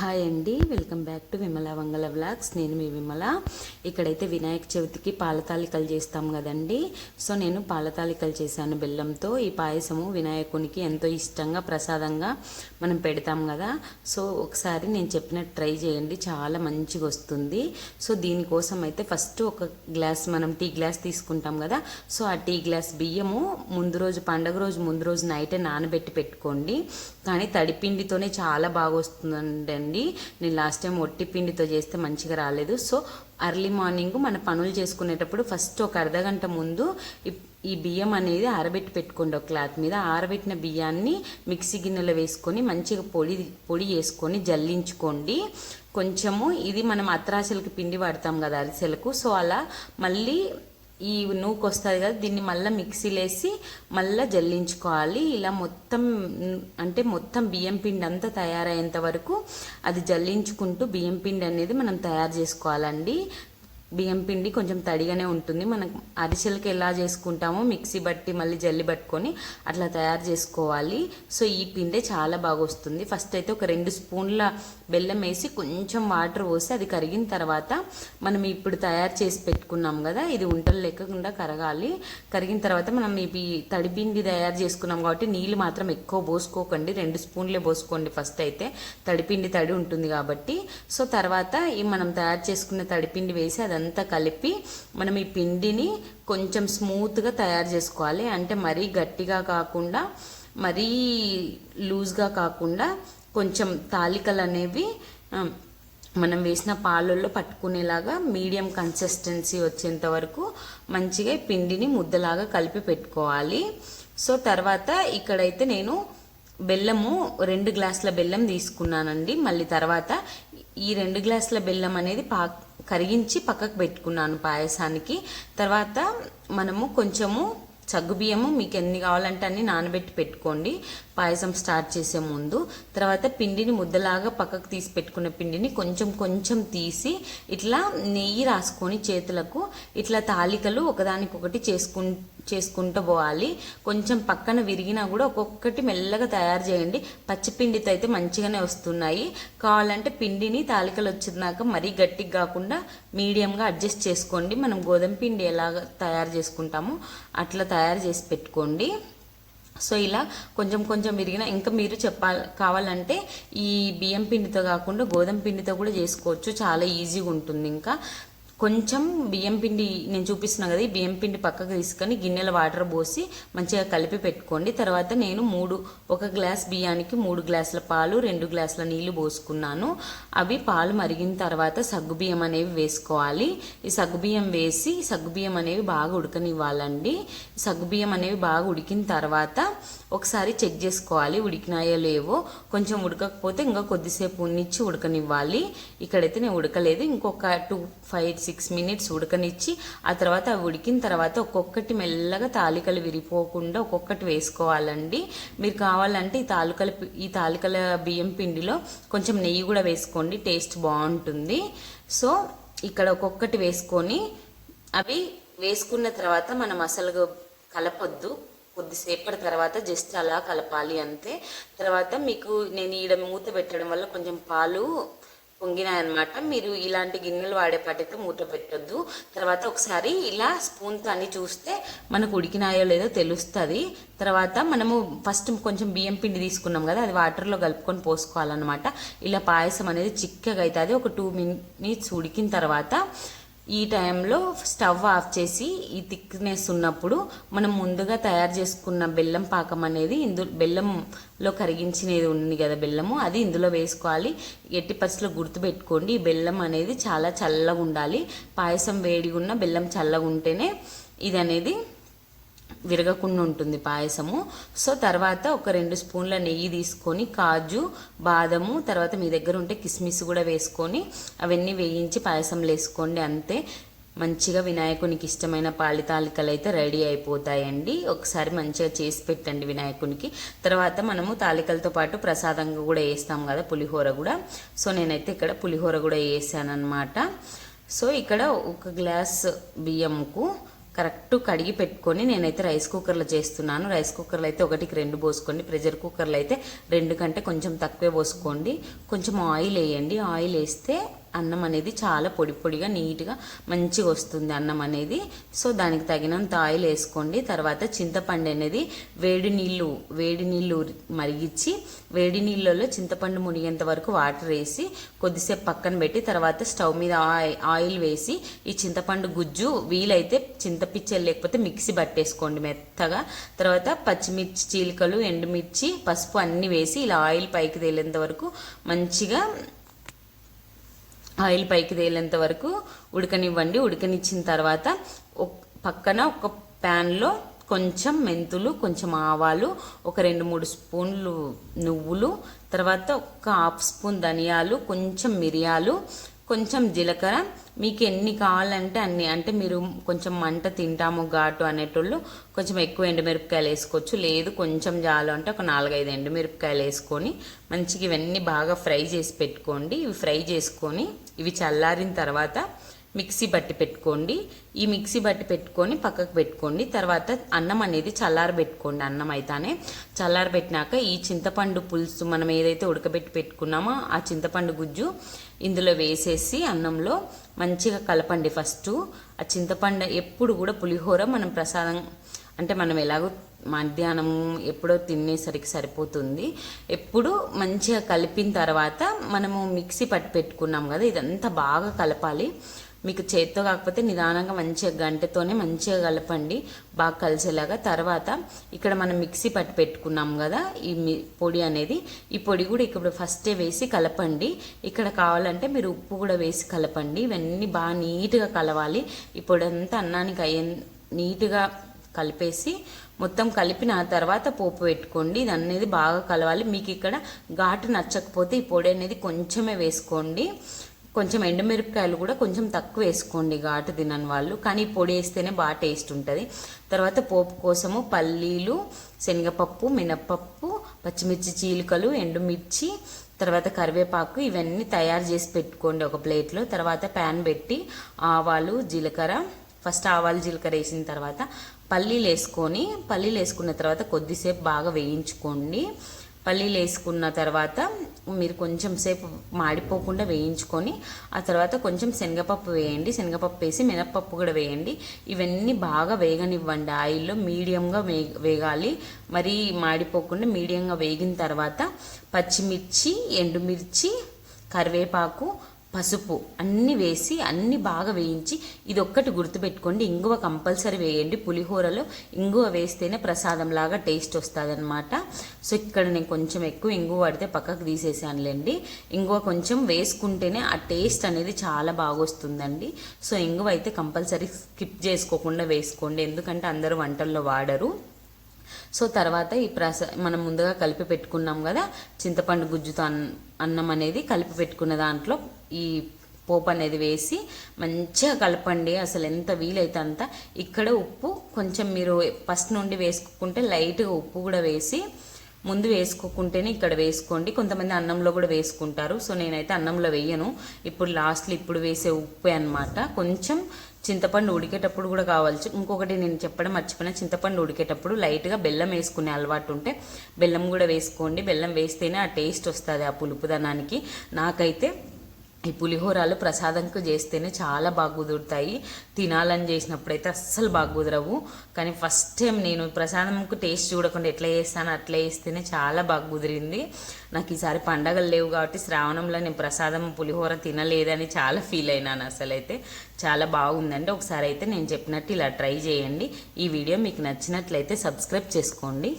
Hi అండి welcome back to Vimala Vangala vlogs. నేను మీ విమల. ఇక్కడైతే వినాయక చవితికి పాలతాలికలు చేస్తాం కదండి. సో నేను పాలతాలికలు చేశాను బెల్లంతో. ఈ పాయసము వినాయకునికి ఎంతో ఇష్టంగా ప్రసాదంగా మనం పెడతాం కదా. సో ఒకసారి నేను చెప్పినట్టు ట్రై చేయండి చాలా మంచిగా వస్తుంది. సో దీనికోసం అయితే ఫస్ట్ ఒక గ్లాస్ మనం టీ గ్లాస్ తీసుకుంటాం కదా. సో ఆ టీ గ్లాస్ బియ్యము ముందు రోజు పండగ రోజు ముందు రోజు నైటే నానబెట్టి పెట్టుకోండి. కానీ తడిపిండితోనే చాలా బాగా వస్తుందండి. నేను లాస్ట్ టైం ఒట్టి పిండితో చేస్తే మంచిగా రాలేదు. సో అర్లీ మార్నింగ్ మన పనులు చేసుకునేటప్పుడు ఫస్ట్ ఒక అర్ధగంట ముందు ఈ- బియ్యం అనేది ఆరబెట్టి పెట్టుకోండి. ఒక క్లాత్ మీద ఆరబెట్టిన బియ్యాన్ని మిక్సీ గిన్నెలో వేసుకొని మంచిగా పొడి పొడి చేసుకొని జల్లించుకోండి. కొంచెము ఇది మనం అత్రాశలకు పిండి వాడతాం కదా అరిసెలకు. సో అలా మళ్ళీ ఈ నూకు వస్తుంది కదా దీన్ని మళ్ళీ మిక్సీలో వేసి మళ్ళీ జల్లించుకోవాలి. ఇలా మొత్తం అంటే మొత్తం బియ్యం పిండి అంతా తయారయ్యేంత వరకు అది జల్లించుకుంటూ బియ్యం పిండి అనేది మనం తయారు చేసుకోవాలండి. బియ్యం పిండి కొంచెం తడిగానే ఉంటుంది. మనం అరిసెలకి ఎలా చేసుకుంటామో మిక్సీ బట్టి మళ్ళీ జల్లి పట్టుకొని అట్లా తయారు చేసుకోవాలి. సో ఈ పిండే చాలా బాగా వస్తుంది. ఫస్ట్ అయితే ఒక రెండు స్పూన్ల బెల్లం వేసి కొంచెం వాటర్ పోసి అది కరిగిన తర్వాత మనం ఇప్పుడు తయారు చేసి పెట్టుకున్నాం కదా ఇది ఉంటలు లేకుండా కరగాలి. కరిగిన తర్వాత మనం ఇవి తడిపిండి తయారు చేసుకున్నాం కాబట్టి నీళ్ళు మాత్రం ఎక్కువ పోసుకోకండి. రెండు స్పూన్లే పోసుకోండి ఫస్ట్ అయితే. తడిపిండి తడి ఉంటుంది కాబట్టి. సో తర్వాత ఈ మనం తయారు చేసుకున్న తడిపిండి వేసి అదంతా కలిపి మనం ఈ పిండిని కొంచెం స్మూత్గా తయారు చేసుకోవాలి. అంటే మరీ గట్టిగా కాకుండా మరీ లూజ్గా కాకుండా కొంచెం తాలికలు అనేవి మనం వేసిన పాలల్లో పట్టుకునేలాగా మీడియం కన్సిస్టెన్సీ వచ్చేంత వరకు మంచిగా పిండిని ముద్దలాగా కలిపి పెట్టుకోవాలి. సో తర్వాత ఇక్కడైతే నేను బెల్లము రెండు గ్లాసుల బెల్లం తీసుకున్నానండి. మళ్ళీ తర్వాత ఈ రెండు గ్లాసుల బెల్లం అనేది పా కరిగించి పక్కకు పెట్టుకున్నాను పాయసానికి. తర్వాత మనము కొంచెము సగ్గుబియ్యము మీకు ఎన్ని కావాలంటే అన్ని నానబెట్టి పెట్టుకోండి. పాయసం స్టార్ట్ చేసే ముందు. తర్వాత పిండిని ముద్దలాగా పక్కకు తీసి పెట్టుకున్న పిండిని కొంచెం కొంచెం తీసి ఇట్లా నెయ్యి రాసుకొని చేతులకు ఇట్లా తాలికలు ఒకదానికొకటి చేసుకుంటూ చేసుకుంటూ పోవాలి. కొంచెం పక్కన విరిగినా కూడా ఒక్కొక్కటి మెల్లగా తయారు చేయండి. పచ్చిపిండితో అయితే మంచిగానే వస్తున్నాయి. కావాలంటే పిండిని తాలికలు వచ్చినాక మరీ గట్టిగా కాకుండా మీడియంగా అడ్జస్ట్ చేసుకోండి. మనం గోధుమ పిండి ఎలా తయారు చేసుకుంటామో అట్లా తయారు చేసి పెట్టుకోండి. సో ఇలా కొంచెం కొంచెం విరిగిన ఇంకా మీరు చెప్పాలి కావాలంటే ఈ బియ్యం పిండితో కాకుండా గోధుమ పిండితో కూడా చేసుకోవచ్చు. చాలా ఈజీగా ఉంటుంది ఇంకా. కొంచెం బియ్యం పిండి నేను చూపిస్తున్నాను కదా ఈ బియ్యం పిండి పక్కకు తీసుకొని గిన్నెల వాటర్ పోసి మంచిగా కలిపి పెట్టుకోండి. తర్వాత నేను మూడు ఒక గ్లాస్ బియ్యానికి మూడు గ్లాసుల పాలు రెండు గ్లాసుల నీళ్ళు పోసుకున్నాను. అవి పాలు మరిగిన తర్వాత సగ్గుబియ్యం అనేవి వేసుకోవాలి. ఈ సగ్గుబియ్యం వేసి సగ్గుబియ్యం అనేవి బాగా ఉడకనివ్వాలండి. సగ్గుబియ్యం అనేవి బాగా ఉడికిన తర్వాత ఒకసారి చెక్ చేసుకోవాలి ఉడికినాయో లేవో. కొంచెం ఉడకకపోతే ఇంకా కొద్దిసేపు ఉన్నిచ్చి ఉడకనివ్వాలి. ఇక్కడైతే నేను ఉడకలేదు. ఇంకొక టూ ఫైవ్ సిక్స్ మినిట్స్ ఉడకనిచ్చి ఆ తర్వాత అవి ఉడికిన తర్వాత ఒక్కొక్కటి మెల్లగా తాలికలు విరిపోకుండా ఒక్కొక్కటి వేసుకోవాలండి. మీరు కావాలంటే ఈ తాలికల ఈ తాలికల బియ్యం పిండిలో కొంచెం నెయ్యి కూడా వేసుకోండి టేస్ట్ బాగుంటుంది. సో ఇక్కడ ఒక్కొక్కటి వేసుకొని అవి వేసుకున్న తర్వాత మనం అసలు కలపొద్దు. కొద్దిసేపటి తర్వాత జస్ట్ అలా కలపాలి అంతే. తర్వాత మీకు నేను ఈడ మూత పెట్టడం వల్ల కొంచెం పాలు పొంగినాయన్నమాట. మీరు ఇలాంటి గిన్నెలు వాడేపాటైతే మూత పెట్టొద్దు. తర్వాత ఒకసారి ఇలా స్పూన్తో అని చూస్తే మనకు ఉడికినాయో లేదో తెలుస్తుంది. తర్వాత మనము ఫస్ట్ కొంచెం బియ్యం పిండి తీసుకున్నాం కదా అది వాటర్లో కలుపుకొని పోసుకోవాలన్నమాట. ఇలా పాయసం అనేది చిక్కగా అవుతుంది ఒక టూ మినిట్స్ ఉడికిన తర్వాత ఈ టైంలో స్టవ్ ఆఫ్ చేసి ఈ థిక్నెస్ ఉన్నప్పుడు మనం ముందుగా తయారు చేసుకున్న బెల్లం పాకం అనేది ఇందు బెల్లంలో కరిగించినది ఉంది కదా బెల్లము అది ఇందులో వేసుకోవాలి. ఎట్టి పరిస్థితిలో గుర్తుపెట్టుకోండి ఈ బెల్లం అనేది చాలా చల్లగా ఉండాలి. పాయసం వేడిగా ఉన్న బెల్లం చల్లగా ఉంటేనే ఇది అనేది విరగకుండా ఉంటుంది పాయసము. సో తర్వాత ఒక రెండు స్పూన్ల నెయ్యి తీసుకొని కాజు బాదము తర్వాత మీ దగ్గర ఉంటే కిస్మిస్ కూడా వేసుకొని అవన్నీ వేయించి పాయసంలో వేసుకోండి అంతే. మంచిగా వినాయకునికి ఇష్టమైన పాలితాలికలు అయితే రెడీ అయిపోతాయండి. ఒకసారి మంచిగా చేసి పెట్టండి వినాయకునికి. తర్వాత మనము తాలికలతో పాటు ప్రసాదంగా కూడా వేస్తాం కదా పులిహోర కూడా. సో నేనైతే ఇక్కడ పులిహోర కూడా వేసాను అనమాట సో ఇక్కడ ఒక గ్లాస్ బియ్యంకు కరెక్ట్ కడిగి పెట్టుకొని నేనైతే రైస్ కుక్కర్లో చేస్తున్నాను. రైస్ కుక్కర్లో అయితే ఒకటికి రెండు పోసుకోండి. ప్రెషర్ కుక్కర్లో అయితే రెండు కంటే కొంచెం తక్కువే పోసుకోండి. కొంచెం ఆయిల్ వేయండి. ఆయిల్ వేస్తే అన్నం అనేది చాలా పొడి పొడిగా నీట్గా మంచిగా వస్తుంది అన్నం అనేది. సో దానికి తగినంత ఆయిల్ వేసుకోండి. తర్వాత చింతపండు అనేది వేడి నీళ్ళు వేడి నీళ్ళు మరిగించి వేడి నీళ్ళలో చింతపండు మునిగేంత వరకు వాటర్ వేసి కొద్దిసేపు పక్కన పెట్టి తర్వాత స్టవ్ మీద ఆయిల్ వేసి ఈ చింతపండు గుజ్జు వీలైతే చింతపిచ్చలు లేకపోతే మిక్సీ పట్టేసుకోండి మెత్తగా. తర్వాత పచ్చిమిర్చి చీలికలు ఎండుమిర్చి పసుపు అన్నీ వేసి ఇలా ఆయిల్ పైకి తేలేంత వరకు మంచిగా ఆయిల్ పైకి తేలేంత వరకు ఉడకనివ్వండి. ఉడకనిచ్చిన తర్వాత పక్కన ఒక ప్యాన్లో కొంచెం మెంతులు కొంచెం ఆవాలు ఒక రెండు మూడు స్పూన్లు నువ్వులు తర్వాత ఒక హాఫ్ స్పూన్ ధనియాలు కొంచెం మిరియాలు కొంచెం జీలకర్ర. మీకు ఎన్ని కావాలంటే అన్ని. అంటే మీరు కొంచెం మంట తింటాము ఘాటు అనేటోళ్ళు కొంచెం ఎక్కువ ఎండుమిరపకాయలు వేసుకోవచ్చు. లేదు కొంచెం జాలు అంటే ఒక నాలుగైదు ఎండుమిరపకాయలు వేసుకొని మంచిగా ఇవన్నీ బాగా ఫ్రై చేసి పెట్టుకోండి. ఇవి ఫ్రై చేసుకొని ఇవి చల్లారిన తర్వాత మిక్సీ బట్టి పెట్టుకోండి. ఈ మిక్సీ బట్టి పెట్టుకొని పక్కకు పెట్టుకోండి. తర్వాత అన్నం అనేది చల్లారబెట్టుకోండి అన్నం అయితేనే. చల్లారబెట్టినాక ఈ చింతపండు పులుసు మనం ఏదైతే ఉడకబెట్టి పెట్టుకున్నామో ఆ చింతపండు గుజ్జు ఇందులో వేసేసి అన్నంలో మంచిగా కలపండి ఫస్ట్. ఆ చింతపండు ఎప్పుడు కూడా పులిహోర మనం ప్రసాదం అంటే మనం ఎలాగో మధ్యాహ్నం ఎప్పుడో తినేసరికి సరిపోతుంది. ఎప్పుడు మంచిగా కలిపిన తర్వాత మనము మిక్సీ పట్టి పెట్టుకున్నాం కదా ఇదంతా బాగా కలపాలి. మీకు చేత్తో కాకపోతే నిదానంగా మంచిగా గంటతోనే మంచిగా కలపండి. బాగా కలిసేలాగా. తర్వాత ఇక్కడ మనం మిక్సీ పట్టి పెట్టుకున్నాం కదా ఈ పొడి అనేది. ఈ పొడి కూడా ఇక్కడ ఫస్టే వేసి కలపండి. ఇక్కడ కావాలంటే మీరు ఉప్పు కూడా వేసి కలపండి. ఇవన్నీ బాగా నీట్గా కలవాలి. ఈ పొడి అంతా అన్నానికి అయ్యే నీట్గా కలిపేసి మొత్తం కలిపిన తర్వాత పోపు పెట్టుకోండి. ఇది అనేది బాగా కలవాలి. మీకు ఇక్కడ ఘాటు నచ్చకపోతే ఈ పొడి అనేది కొంచెమే వేసుకోండి. కొంచెం ఎండుమిరపకాయలు కూడా కొంచెం తక్కువ వేసుకోండి ఘాటు తినని వాళ్ళు. కానీ పొడి వేస్తేనే బాగా టేస్ట్ ఉంటుంది. తర్వాత పోపు కోసము పల్లీలు శనగపప్పు మినప్పప్పు పచ్చిమిర్చి చీలికలు ఎండుమిర్చి తర్వాత కరివేపాకు ఇవన్నీ తయారు చేసి పెట్టుకోండి ఒక ప్లేట్లో. తర్వాత ప్యాన్ పెట్టి ఆవాలు జీలకర్ర ఫస్ట్ ఆవాలు జీలకర్ర వేసిన తర్వాత పల్లీలు వేసుకొని పల్లీలు వేసుకున్న తర్వాత కొద్దిసేపు బాగా వేయించుకోండి. పల్లీలు వేసుకున్న తర్వాత మీరు కొంచెం సేపు మాడిపోకుండా వేయించుకొని ఆ తర్వాత కొంచెం శనగపప్పు వేయండి. శనగపప్పు వేసి మినప్పప్పు కూడా వేయండి. ఇవన్నీ బాగా వేగనివ్వండి. ఆయిల్లో మీడియంగా వే వేగాలి. మరీ మాడిపోకుండా మీడియంగా వేగిన తర్వాత పచ్చిమిర్చి ఎండుమిర్చి కరివేపాకు పసుపు అన్నీ వేసి అన్నీ బాగా వేయించి ఇది ఒక్కటి గుర్తుపెట్టుకోండి. ఇంగువ కంపల్సరీ వేయండి. పులిహోరలో ఇంగువ వేస్తేనే ప్రసాదంలాగా టేస్ట్ వస్తుంది అనమాట సో ఇక్కడ నేను కొంచెం ఎక్కువ ఇంగువ పడితే పక్కకు తీసేసానులేండి. ఇంగువ కొంచెం వేసుకుంటేనే ఆ టేస్ట్ అనేది చాలా బాగా వస్తుందండి సో ఇంగువ అయితే కంపల్సరీ స్కిప్ చేసుకోకుండా వేసుకోండి. ఎందుకంటే అందరూ వంటల్లో వాడరు. సో తర్వాత ఈ ప్రస మనం ముందుగా కలిపి పెట్టుకున్నాం కదా చింతపండు గుజ్జుతో అన్నం అనేది కలిపి పెట్టుకున్న దాంట్లో ఈ పోపు అనేది వేసి మంచిగా కలపండి. అసలు ఎంత వీలైతే అంత. ఇక్కడ ఉప్పు కొంచెం మీరు ఫస్ట్ నుండి వేసుకుంటే లైట్గా ఉప్పు కూడా వేసి ముందు వేసుకోకుంటేనే ఇక్కడ వేసుకోండి. కొంతమంది అన్నంలో కూడా వేసుకుంటారు. సో నేనైతే అన్నంలో వేయను. ఇప్పుడు లాస్ట్లో ఇప్పుడు వేసే ఉప్పు అనమాట కొంచెం చింతపండు ఉడికేటప్పుడు కూడా కావచ్చు ఇంకొకటి నేను చెప్పడం మర్చిపోయిన చింతపండు ఉడికేటప్పుడు లైట్గా బెల్లం వేసుకునే అలవాటు ఉంటే బెల్లం కూడా వేసుకోండి. బెల్లం వేస్తేనే ఆ టేస్ట్ వస్తుంది ఆ పులుపుదనానికి. నాకైతే ఈ పులిహోరాలు ప్రసాదంకు చేస్తేనే చాలా బాగా కుదురుతాయి తినాలని చేసినప్పుడైతే అస్సలు బాగా కుదరవు కానీ ఫస్ట్ టైం నేను ప్రసాదంకు టేస్ట్ చూడకుండా ఎట్లా చేస్తానో అట్లా చేస్తేనే చాలా బాగా కుదిరింది నాకు ఈసారి పండగలు లేవు కాబట్టి శ్రావణంలో నేను ప్రసాదం పులిహోర తినలేదని చాలా ఫీల్ అయినాను అసలు అయితే చాలా బాగుందండి. ఒకసారి అయితే నేను చెప్పినట్టు ఇలా ట్రై చేయండి. ఈ వీడియో మీకు నచ్చినట్లయితే సబ్స్క్రైబ్ చేసుకోండి.